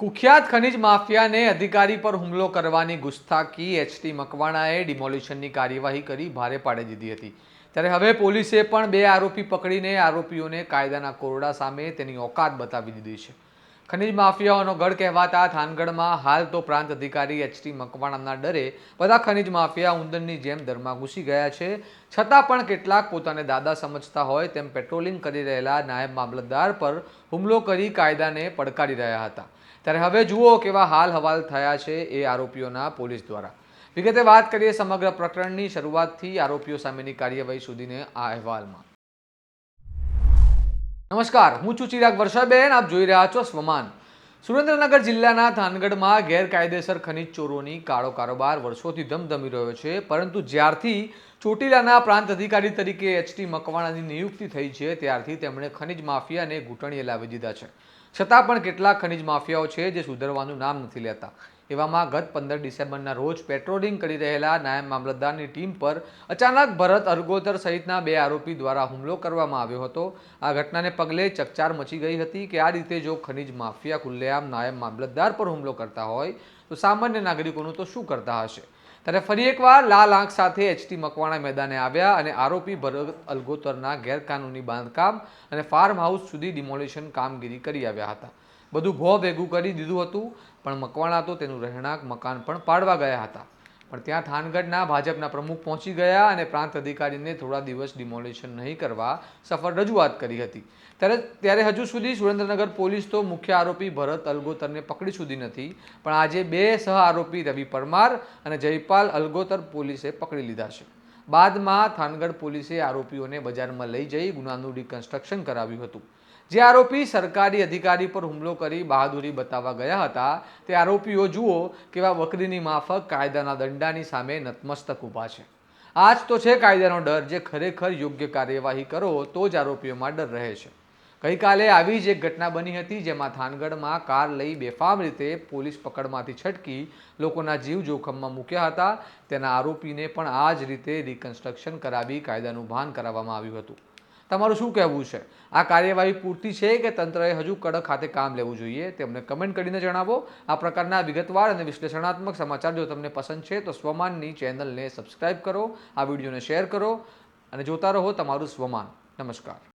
કુખ્યાત ખનિજ માફિયાને અધિકારી પર હુમલો કરવાની ગુસ્તાકી એચટી મકવાણાએ ડિમોલિશનની કાર્યવાહી કરી ભારે પાડી દીધી હતી. ત્યારે હવે પોલીસે પણ બે આરોપી પકડીને આરોપીઓને કાયદાના કોરડા સામે તેની ઓકાત બતાવી દીધી છે. ખનિજ માફિયાઓનો ગઢ કહેવાતા થાનગઢમાં હાલ તો પ્રાંત અધિકારી એચટી મકવાણાના ડરે બધા ખનિજ માફિયા ઉંદરની જેમ દરમાં ઘૂસી ગયા છે. છતાં પણ કેટલાક પોતાને દાદા સમજતા હોય તેમ પેટ્રોલિંગ કરી રહેલા નાયબ મામલતદાર પર હુમલો કરી કાયદાને પડકારી રહ્યા હતા. ત્યારે હવે જુઓ કેવા હાલ હવાલ થયા છે એ આરોપીઓના પોલીસ દ્વારા. વિગતે વાત કરીએ સમગ્ર પ્રકરણની. શરૂઆતથી આરોપીઓ સામેની કાર્યવાહી સુધીને આ અહેવાલમાં. નમસ્કાર, હું છું ચિરાગ વર્ષાબેન, આપ જોઈ રહ્યા છો સ્વમાન. સુરેન્દ્રનગર જિલ્લાના થાનગઢમાં ગેરકાયદેસર ખનિજ ચોરોની કાળો કારોબાર વર્ષોથી ધમધમી રહ્યો છે, પરંતુ જ્યારથી ચોટીલાના પ્રાંત અધિકારી તરીકે એચટી મકવાણાની નિયુક્તિ થઈ છે, ત્યારથી તેમણે ખનિજ માફિયાને ઘૂંટણીએ લાવી દીધા છે. છતાં પણ કેટલાક ખનિજ માફિયાઓ છે જે સુધરવાનું નામ નથી લેતા. એવામાં ગત પંદર ડિસેમ્બરના રોજ પેટ્રોલિંગ કરી રહેલા નાયબ મામલતદારની ટીમ પર અચાનક ભરત અરગોતર સહિતના બે આરોપી દ્વારા હુમલો કરવામાં આવ્યો હતો. આ ઘટનાને પગલે ચકચાર મચી ગઈ હતી કે આ રીતે જો ખનીજ માફિયા ખુલ્લેઆમ નાયબ મામલતદાર પર હુમલો કરતા હોય, તો સામાન્ય નાગરિકોનું તો શું કરતા હશે? ત્યારે ફરી એકવાર લાલ આંખ સાથે એચટી મકવાણા મેદાને આવ્યા અને આરોપી ભરત અલગોતરના ગેરકાનૂની બાંધકામ અને ફાર્મ હાઉસ સુધી ડિમોલિશન કામગીરી કરી આવ્યા હતા. બધું ભો ભેગું કરી દીધું હતું, પણ મકવાણા તો તેનું રહેણાંક મકાન પણ પાડવા ગયા હતા. પણ ત્યાં થાનગઢના ભાજપના પ્રમુખ પહોંચી ગયા અને પ્રાંત અધિકારીને થોડા દિવસ ડિમોલિશન નહીં કરવા સફળ રજૂઆત કરી હતી. ત્યારે ત્યારે હજુ સુધી સુરેન્દ્રનગર પોલીસ તો મુખ્ય આરોપી ભરત અલગોતરને પકડી સુધી નથી, પણ આજે બે સહ આરોપી રવિ પરમાર અને જયપાલ અલગોતર પોલીસે પકડી લીધા છે. બાદમાં થાનગઢ પોલીસે આરોપીઓને બજારમાં લઈ જઈ ગુનાનું રિકન્સ્ટ્રક્શન કરાવ્યું હતું. જે આરોપી સરકારી અધિકારી પર હુમલો કરી બહાદુરી બતાવવા ગયા હતા, તે આરોપીઓ, જુઓ, કેવા વકરીની માફક કાયદાના દંડાની સામે નતમસ્તક ઊભા છે. આ જ તો છે કાયદાનો ડર, જે ખરેખર યોગ્ય કાર્યવાહી કરો તો જ આરોપીઓમાં ડર રહે છે. ગઈકાલે આવી જ એક ઘટના બની હતી જેમાં થાનગઢમાં કાર લઈ બેફામ રીતે પોલીસ પકડમાંથી છટકી લોકોના જીવ જોખમમાં મૂક્યા હતા. તેના આરોપીને પણ આ જ રીતે રિકન્સ્ટ્રક્શન કરાવી કાયદાનું ભાન કરાવવામાં આવ્યું હતું. તમારું શું કહેવું છે? આ કાર્યવાહી પૂરતી છે કે તંત્રએ હજુ કડક ખાતે કામ લેવું જોઈએ? તેમને કમેન્ટ કરીને જણાવો. આ પ્રકારના વિગતવાર અને વિશ્લેષણાત્મક સમાચાર જો તમને પસંદ છે તો સ્વમાનની ચેનલને સબસ્ક્રાઇબ કરો, આ વિડીયોને શેર કરો અને જોતા રહો તમારું સ્વમાન. નમસ્કાર.